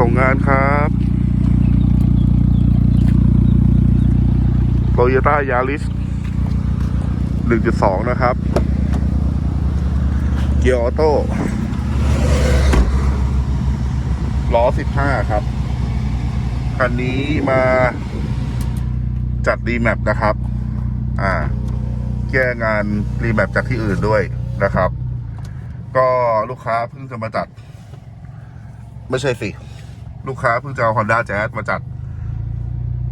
ส่งงานครับโตโยต้ายาริส1.2 นะครับ เกียร์ออโต้ล้อ 15 ครับ คันนี้มาจัดรีแมปนะครับ อ่า แก้งานรีแมปจากที่อื่นด้วยนะครับ ก็ลูกค้าเพิ่งจะมาจัด ไม่ใช่สิ ลูกค้าเพิ่งจะเอา Honda Jazz มาจัด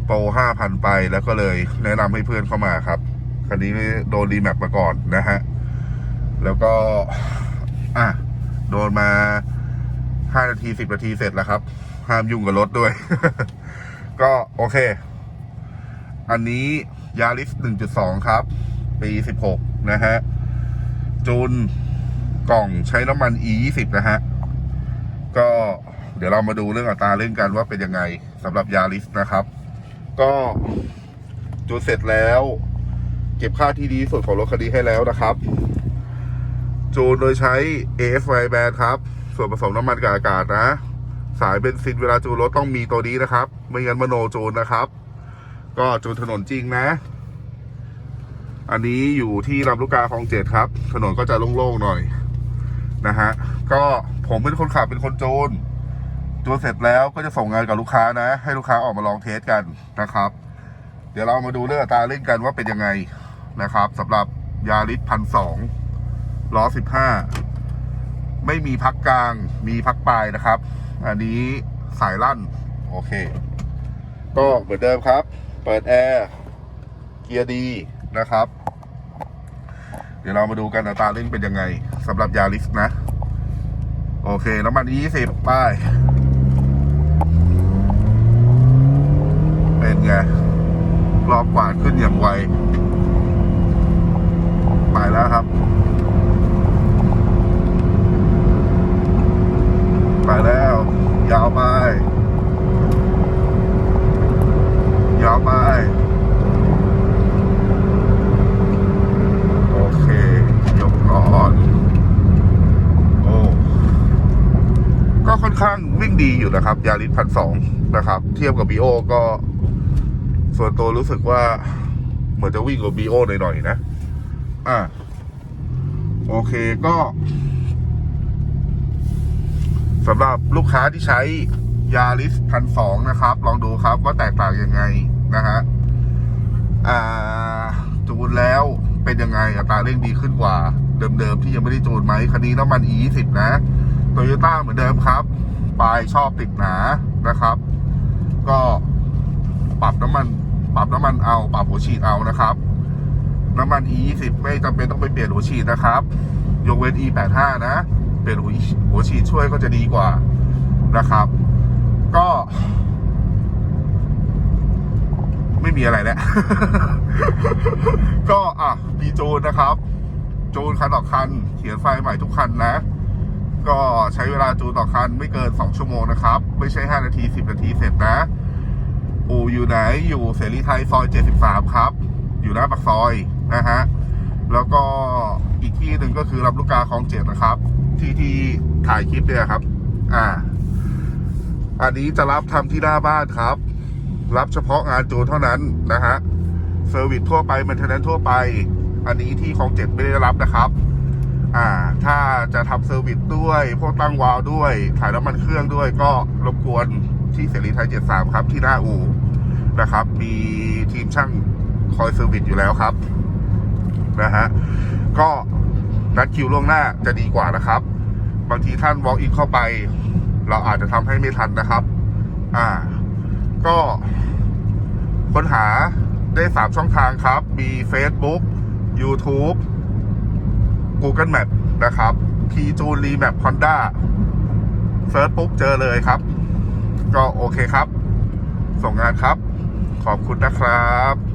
โปร5,000 ไปแล้วก็เลยแนะนำให้เพื่อนเข้ามาครับ คันนี้โดนรีแมปมาก่อนนะฮะ แล้วก็ อะ โดนมา 5 นาที 10 นาทีเสร็จแล้วครับ ห้ามยุ่งกับรถด้วย ก็โอเค อันนี้ยาริส1.2 ครับ ปี 16 นะฮะจูนกล่องใช้น้ำมัน E 20 นะฮะ เดี๋ยวเรามาดูเรื่องอัตราเรื่องกันว่าเป็นยังไงสำหรับยาริสนะครับ ก็จูนเสร็จแล้ว เก็บค่าที่ดีสุดของรถคันนี้ให้แล้วนะครับ จูนโดยใช้ AFY band ครับ ส่วนผสมน้ำมันกับอากาศนะ สายเบนซินเวลาจูนรถต้องมีตัวนี้นะครับ ไม่งั้นมโนจูนนะครับ ก็จูนถนนจริงนะ อันนี้อยู่ที่ลำลูกกาคลองเจ็ดครับ ถนนก็จะโล่งๆหน่อยนะฮะ ก็ผมเป็นคนขับเป็นคนจูน จูนเสร็จแล้วก็จะส่งงานกับลูกค้านะ ให้ลูกค้าออกมาลองเทสกันนะครับ เดี๋ยวเรามาดูเรื่องตาเร่งกันว่าเป็นยังไงนะครับสำหรับยาริสพันสองล้อสิบห้าไม่มีพักกลางมีพักปลายนะครับ อันนี้สายลั่น โอเค ก็เหมือนเดิมครับ เปิดแอร์เกียร์ดีนะครับ เดี๋ยวเรามาดูกันอัตราเร่งเป็นยังไงสำหรับยาริสนะ โอเค น้ำมันยี่สิบป้าย ไงรอบกวาดขึ้นอย่างไวไปแล้วครับ ไปแล้ว ยาวไป ยาวไป โอเค ยกก่อนโอ้ก็ค่อนข้างวิ่งดีอยู่นะครับ ยาริสพันสองนะครับ เทียบกับบีโอก็ ส่วนตัวรู้สึกว่า เหมือนจะวิ่งกว่าบีโอหน่อยๆนะ อ่า โอเคก็สำหรับลูกค้าที่ใช้ยาริสพันสองนะครับ ลองดูครับว่าแตกต่างยังไงนะฮะอ่า จูนแล้วเป็นยังไงอัตราเร่งดีขึ้นกว่า เดิมๆ ที่ยังไม่ได้จูนไหมคันนี้น้ำมัน E 2 0นะโตโยต้าเหมือนเดิมครับ ปลายชอบติดหนานะครับ ก็ปรับน้ำมัน ปรับน้ำมันเอาปรับหัวฉีดเอานะครับ น้ำมัน E 2 0ไม่จำเป็นต้องไปเปลี่ยนหัวฉีดนะครับ ยกเว้น E 8 5นะ เปลี่ยนหัวหัวฉีดช่วยก็จะดีกว่านะครับ ก็ ไม่มีอะไรแล้วก็อะมีจูนนะครับ จูนคันต่อคัน เขียนไฟล์ใหม่ทุกคันนะก็ใช้เวลาจูนต่อคันไม่เกิน 2 ชั่วโมงนะครับ ไม่ใช่ 5 นาที 10 นาทีเสร็จนะ อูอยู่ไหนอยู่เสรีไทยซอย 73 ครับ อยู่หน้าปากซอยนะฮะ แล้วก็อีกที่หนึ่งก็คือรับลูกกาคลองเจ็ดนะครับ ที่ที่ถ่ายคลิปเนี่ยครับ อ่า อันนี้จะรับทำที่หน้าบ้านครับ รับเฉพาะงานจูนเท่านั้นนะฮะเซอร์วิสทั่วไปมันเทนแนนทั่วไป อันนี้ที่คลองเจ็ดไม่ได้รับนะครับอ่า ถ้าจะทำเซอร์วิสด้วย พวกตั้งวาลด้วย ถ่ายน้ำมันเครื่องด้วยก็รบกวน ที่เสรีไทย 73 ครับ ที่หน้าอู่นะครับ มีทีมช่างคอยเซอร์วิสอยู่แล้วครับ นะฮะ ก็นัดคิวล่วงหน้าจะดีกว่านะครับ บางทีท่าน walk in เข้าไป เราอาจจะทำให้ไม่ทันนะครับ อ่า ก็ค้นหาได้ 3 ช่องทางครับ มี Facebook YouTube Google Map นะครับทีจูนรีแมปคอนด้าเซิร์ชปุ๊บเจอเลยครับ ก็โอเคครับ ส่งงานครับ ขอบคุณนะครับ